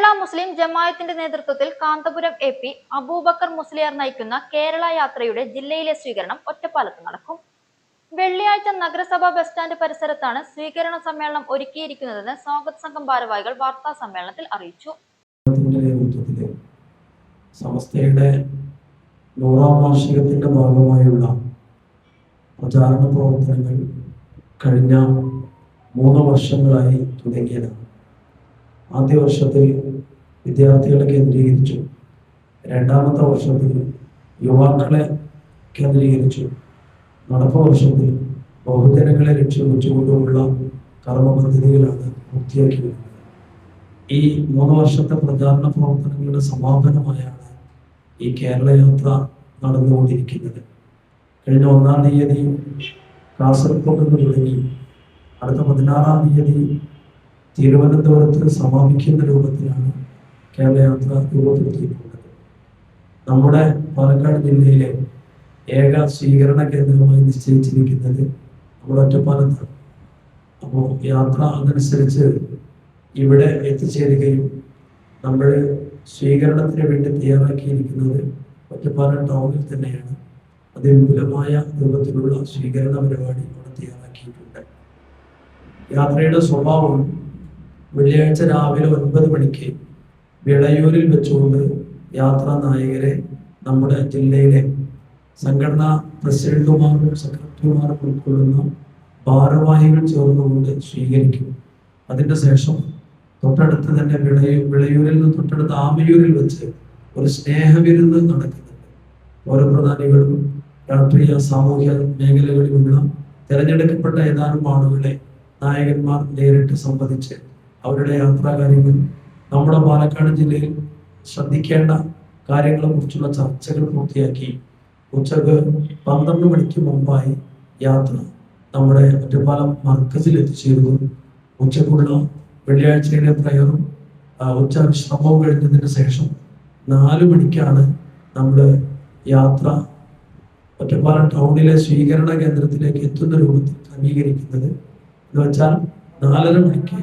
കേരള മുസ്ലിം ജമായത്തിന്റെ നേതൃത്വത്തിൽ Kanthapuram A P Aboobacker Musliyar നയിക്കുന്ന കേരള യാത്രയുടെ ജില്ലയിലെ സ്വീകരണം ഒറ്റപ്പാലത്ത് നടക്കും. വെള്ളിയാഴ്ച നഗരസഭാ ബസ് സ്റ്റാൻഡ് പരിസരത്താണ് സ്വീകരണ സമ്മേളനം ഒരുക്കിയിരിക്കുന്നതെന്ന് സ്വാഗത സംഘം ഭാരവാഹികൾ വാർത്താ സമ്മേളനത്തിൽ അറിയിച്ചു. സമസ്തയുടെ നൂറാം വാർഷികത്തിന്റെ ഭാഗമായുള്ള പ്രചാരണ പ്രവർത്തനങ്ങൾ കഴിഞ്ഞ മൂന്ന് വർഷങ്ങളായി തുടങ്ങിയതാണ്. ആദ്യ വർഷത്തിൽ വിദ്യാർത്ഥികളെ കേന്ദ്രീകരിച്ചു. രണ്ടാമത്തെ വർഷത്തിൽ യുവാക്കളെ കേന്ദ്രീകരിച്ചു. നടപ്പ് വർഷത്തിൽ ബഹുജനങ്ങളെ ലക്ഷ്യം വെച്ചുകൊണ്ടുള്ള കർമ്മ പദ്ധതികളാണ് പൂർത്തിയാക്കി വരുന്നത് ഈ മൂന്ന് വർഷത്തെ പ്രചാരണ പ്രവർത്തനങ്ങളുടെ സമാപനമായാണ് ഈ കേരള യാത്ര നടന്നുകൊണ്ടിരിക്കുന്നത്. കഴിഞ്ഞ ഒന്നാം തീയതി കാസർഗോഡ് തുടങ്ങി അടുത്ത പതിനാറാം തീയതി തിരുവനന്തപുരത്ത് സമാപിക്കുന്ന രൂപത്തിലാണ് കേരളയാത്ര രൂപപ്പെടുത്തിയിട്ടുള്ളത്. നമ്മുടെ പാലക്കാട് ജില്ലയിലെ ഏക സ്വീകരണ കേന്ദ്രമായി നിശ്ചയിച്ചിരിക്കുന്നത് നമ്മുടെ ഒറ്റപ്പാലത്താണ്. അപ്പോൾ യാത്ര അതനുസരിച്ച് ഇവിടെ എത്തിച്ചേരുകയും നമ്മൾ സ്വീകരണത്തിന് വേണ്ടി തയ്യാറാക്കിയിരിക്കുന്നത് ഒറ്റപ്പാലം ടൗണിൽ തന്നെയാണ്. അതിവിപുലമായ രൂപത്തിലുള്ള സ്വീകരണ പരിപാടി ഇവിടെ തയ്യാറാക്കിയിട്ടുണ്ട്. യാത്രയുടെ സ്വഭാവം വെള്ളിയാഴ്ച രാവിലെ ഒൻപത് മണിക്ക് വിളയൂരിൽ വെച്ചുകൊണ്ട് യാത്രാ നായകരെ നമ്മുടെ ജില്ലയിലെ സംഘടനാ പ്രസിഡന്റുമാരും സെക്രട്ടറിമാരും ഉൾക്കൊള്ളുന്ന ഭാരവാഹികൾ ചേർന്നുകൊണ്ട് സ്വീകരിക്കും. അതിന്റെ ശേഷം തൊട്ടടുത്ത് തന്നെ വിളയൂ വിളയൂരിൽ നിന്ന് തൊട്ടടുത്ത് ആമയൂരിൽ വെച്ച് ഒരു സ്നേഹവിരുന്ന് നടക്കുന്നുണ്ട്. ഓരോ പ്രധാനികളും രാഷ്ട്രീയ സാമൂഹ്യ മേഖലകളിലുള്ള തിരഞ്ഞെടുക്കപ്പെട്ട ഏതാനും ആളുകളെ നായകന്മാർ നേരിട്ട് സംവദിച്ച് അവരുടെ യാത്രാകാര്യങ്ങൾ നമ്മുടെ പാലക്കാട് ജില്ലയിൽ ശ്രദ്ധിക്കേണ്ട കാര്യങ്ങളെ കുറിച്ചുള്ള ചർച്ചകൾ പൂർത്തിയാക്കി ഉച്ചയ്ക്ക് പന്ത്രണ്ട് മണിക്ക് മുമ്പായി യാത്ര നമ്മുടെ ഒറ്റപ്പാലം മർക്കസിൽ എത്തിച്ചേരുന്നു. ഉച്ചക്കുള്ള വെള്ളിയാഴ്ചയിലെ പ്രയറും ഉച്ച വിശ്രമവും കഴിഞ്ഞതിന് ശേഷം നാല് മണിക്കാണ് നമ്മൾ യാത്ര ഒറ്റപ്പാലം ടൗണിലെ സ്വീകരണ കേന്ദ്രത്തിലേക്ക് എത്തുന്ന രൂപത്തിൽ ക്രമീകരിക്കുന്നത്. എന്ന് വെച്ചാൽ നാലര മണിക്ക്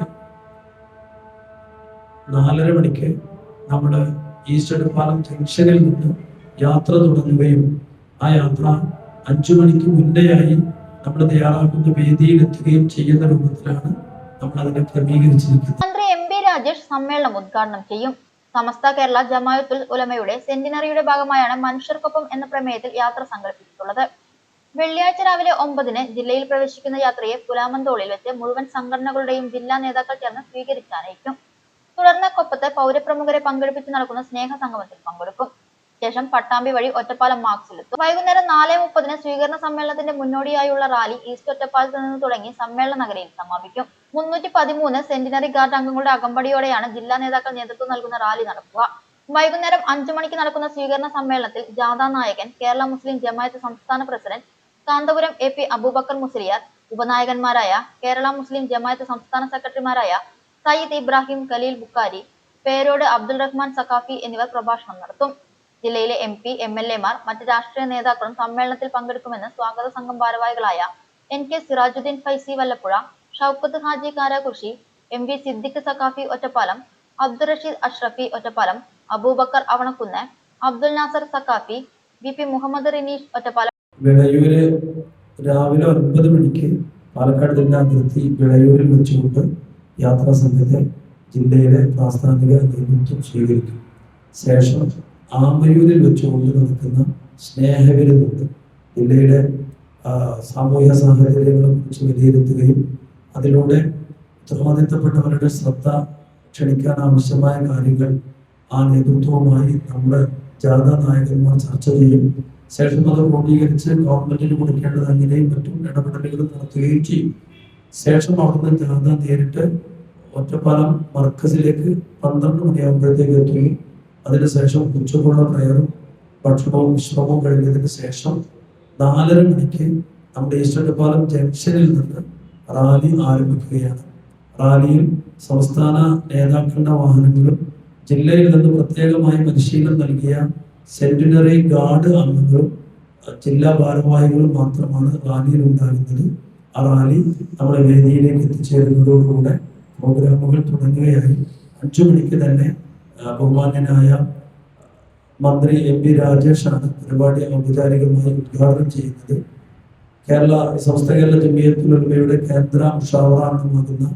നാലര മണിക്ക് നമ്മൾ ഈസ്റ്റ് പാലം ജംഗ്ഷനിൽ നിന്ന് യാത്ര തുടങ്ങുകയും ആ യാത്ര അഞ്ചു മണിക്ക് മുന്നേയായി നമ്മൾ തയ്യാറാക്കുന്ന വേദിയിൽ എത്തുകയും ചെയ്യുന്ന രൂപത്തിലാണ് നമ്മൾ അതിനെ ക്രമീകരിച്ചിരിക്കുന്നത്. മന്ത്രി എം പി രാജേഷ് സമ്മേളനം ഉദ്ഘാടനം ചെയ്യും. സമസ്ത കേരള ജമായത്തുൽ ഉലമയുടെ സെന്റിനറിയുടെ ഭാഗമായാണ് മനുഷ്യർക്കൊപ്പം എന്ന പ്രമേയത്തിൽ യാത്ര സംഘടിപ്പിച്ചിട്ടുള്ളത്. വെള്ളിയാഴ്ച രാവിലെ ഒമ്പതിന് ജില്ലയിൽ പ്രവേശിക്കുന്ന യാത്രയെ പുലാമന്തോളിൽ വെച്ച് മുഴുവൻ സംഘടനകളുടെയും ജില്ലാ നേതാക്കൾ ചേർന്ന് സ്വീകരിച്ചാനയിക്കും തുടർന്ന് കൊപ്പത്ത് പൗരപ്രമുഖരെ പങ്കെടുപ്പിച്ച് നടക്കുന്ന സ്നേഹ സംഗമത്തിൽ പങ്കെടുക്കും. ശേഷം പട്ടാമ്പി വഴി ഒറ്റപ്പാലം മാർക്സിലെത്തും വൈകുന്നേരം നാല് മുപ്പതിന് സ്വീകരണ സമ്മേളനത്തിന്റെ മുന്നോടിയായുള്ള റാലി ഈസ്റ്റ് ഒറ്റപ്പാലത്ത് നിന്ന് തുടങ്ങി സമ്മേളന നഗരിയിൽ സമാപിക്കും. മുന്നൂറ്റി പതിമൂന്ന് സെന്റിനറി ഗാർഡ് അംഗങ്ങളുടെ അകമ്പടിയോടെയാണ് ജില്ലാ നേതാക്കൾ നേതൃത്വം നൽകുന്ന റാലി നടക്കുക. വൈകുന്നേരം അഞ്ചു മണിക്ക് നടക്കുന്ന സ്വീകരണ സമ്മേളനത്തിൽ ജാഥാ നായകൻ കേരള മുസ്ലിം ജമായത്ത് സംസ്ഥാന president Kanthapuram A P Aboobacker Musliyar ഉപനായകന്മാരായ Kerala മുസ്ലിം ജമായത്ത് സംസ്ഥാന സെക്രട്ടറിമാരായ സയ്യിദ് ഇബ്രാഹിം ഖലീൽ ബുക്കാരി പേരോട് അബ്ദുൾ റഹ്മാൻ സഖാഫി എന്നിവർ പ്രഭാഷണം നടത്തും. ജില്ലയിലെ എം പി എം എൽ എമാർ മറ്റ് രാഷ്ട്രീയ നേതാക്കളും സമ്മേളനത്തിൽ പങ്കെടുക്കുമെന്ന് സ്വാഗത സംഘം ഭാരവാഹികളായ N K Sirajuddeen Faizy Vallappuzha Shoukath Haji Karakushi M V Siddique Saqafi Ottapalam Abdul Rasheed Ashrafi Ottapalam Aboobacker Avanakkunnu Abdul Nasar Saqafi V P Muhammad Rinish Ottapalam. Vilayur രാവിലെ ഒൻപത് മണിക്ക് പാലക്കാട് ജില്ലാ അതിർത്തി വിളയൂരിൽ വെച്ചുകൊണ്ട് യാത്രാ സംഘത്തെ ജില്ലയിലെ പ്രാസ്ഥാനിക നേതൃത്വം സ്വീകരിക്കും. ശേഷം ആമയൂരിൽ വെച്ചുകൊണ്ട് നടക്കുന്ന സ്നേഹവിരുന്നുണ്ട് ജില്ലയുടെ സാമൂഹ്യ സാഹചര്യങ്ങളെ കുറിച്ച് വിലയിരുത്തുകയും അതിലൂടെ ഉത്തരവാദിത്തപ്പെട്ടവരുടെ ശ്രദ്ധ ക്ഷണിക്കാൻ ആവശ്യമായ കാര്യങ്ങൾ ആ നേതൃത്വവുമായി നമ്മുടെ ജാഥാ നായകന്മാർ ചർച്ച ചെയ്യും. ശേഷം അത് ക്രോഡീകരിച്ച് ഗവൺമെന്റിന് കൊടുക്കേണ്ടത് അങ്ങനെയും മറ്റും ഇടപെടലുകൾ നടത്തുകയും ചെയ്യും. ശേഷം അവിടുന്ന് ജാഥ നേരിട്ട് ഒറ്റപ്പാലം മർക്കസിലേക്ക് പന്ത്രണ്ട് മണിയാകുമ്പോഴത്തേക്ക് എത്തുകയും അതിനുശേഷം ഉച്ചക്കുള്ള പ്രയറും ഭക്ഷണവും വിശ്രമവും കഴിഞ്ഞതിന് ശേഷം നാലര മണിക്ക് നമ്മുടെ ഈശ്വരപ്പാലം ജംഗ്ഷനിൽ നിന്ന് റാലി ആരംഭിക്കുകയാണ്. റാലിയിൽ സംസ്ഥാന നേതാക്കളുടെ വാഹനങ്ങളും ജില്ലയിൽ നിന്ന് പ്രത്യേകമായി പരിശീലനം നൽകിയ സെന്റിനറി ഗാർഡ് അംഗങ്ങളും ജില്ലാ ഭാരവാഹികളും മാത്രമാണ് റാലിയിൽ ഉണ്ടാകുന്നത് ആ റാലി നമ്മുടെ വേദിയിലേക്ക് എത്തിച്ചേരുന്നതോടുകൂടെ പ്രോഗ്രാമുകൾ തുടങ്ങുകയായി. അഞ്ചു മണിക്ക് തന്നെ ബഹുമാനായ ബഹുമാന്യനായ മന്ത്രി എം പി രാജേഷാണ് പരിപാടി ഔപചാരികമായി ഉദ്ഘാടനം ചെയ്യുന്നത്. കേരള സമസ്ത കേരള ജമിയത്തുലമയുടെ കേന്ദ്ര മുഷാവറാംഗമാകുന്ന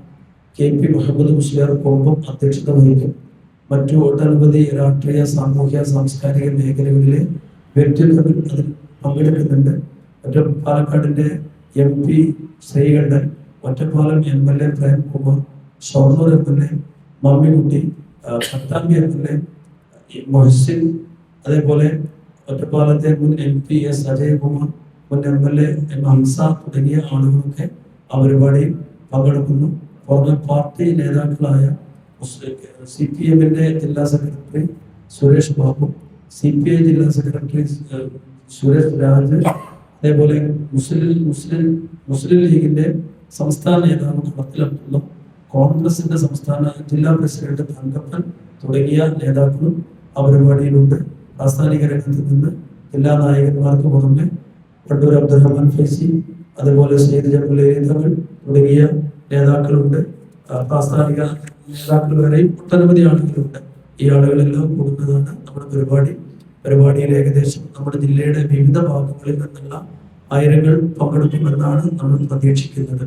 കെ പി മുഹമ്മദ് മുസ്ലിയാർ കൊമ്പം അധ്യക്ഷത വഹിക്കും. മറ്റു ഒട്ടനവധി രാഷ്ട്രീയ സാമൂഹ്യ സാംസ്കാരിക മേഖലകളിലെ വ്യക്തിത്വങ്ങൾ അതിൽ പങ്കെടുക്കുന്നുണ്ട്. മറ്റും പാലക്കാടിന്റെ M P Sreekandan Ottapalam M L A Premkumar Shoranur M L A Mammikutty Pattambi M L A Mohsin അതേപോലെ ഒറ്റപ്പാലത്തെ മുൻ എം പി എസ് അജയകുമാർ മുൻ M L A M Hamza തുടങ്ങിയ ആളുകളൊക്കെ ആ പരിപാടിയിൽ പങ്കെടുക്കുന്നു. പുറമെ പാർട്ടി നേതാക്കളായ സി പി എമ്മിന്റെ ജില്ലാ secretary Suresh Babu C P I ജില്ലാ സെക്രട്ടറി സുരേഷ് രാജ് അതേപോലെ മുസ്ലിം മുസ്ലിം മുസ്ലിം ലീഗിന്റെ സംസ്ഥാന നേതാവ് കടത്തിലുള്ള കോൺഗ്രസിന്റെ സംസ്ഥാന ജില്ലാ പ്രസിഡന്റ് തങ്കപ്പൻ തുടങ്ങിയ നേതാക്കളും ആ പരിപാടിയിലുണ്ട്. പ്രാസ്ഥാനിക രംഗത്ത് നിന്ന് ജില്ലാ നായകന്മാർക്ക് പുറമെ പണ്ടൂർ അബ്ദുറഹ്മാൻ ഫൈസി അതുപോലെ സെയ്ദ് ജബുലേരി തങ്ങൾ തുടങ്ങിയ നേതാക്കളുണ്ട്. പ്രാസ്ഥാനിക നേതാക്കൾ വരെയും ഒട്ടനവധി ആളുകളുണ്ട്. ഈ ആളുകളെല്ലാം കൂടുന്നതാണ് നമ്മുടെ പരിപാടി. പരിപാടിയിൽ ഏകദേശം നമ്മുടെ ജില്ലയുടെ വിവിധ ഭാഗങ്ങളിൽ നിന്നുള്ള ആയിരങ്ങൾ പങ്കെടുക്കുമെന്നാണ് നമ്മൾ പ്രതീക്ഷിക്കുന്നത്.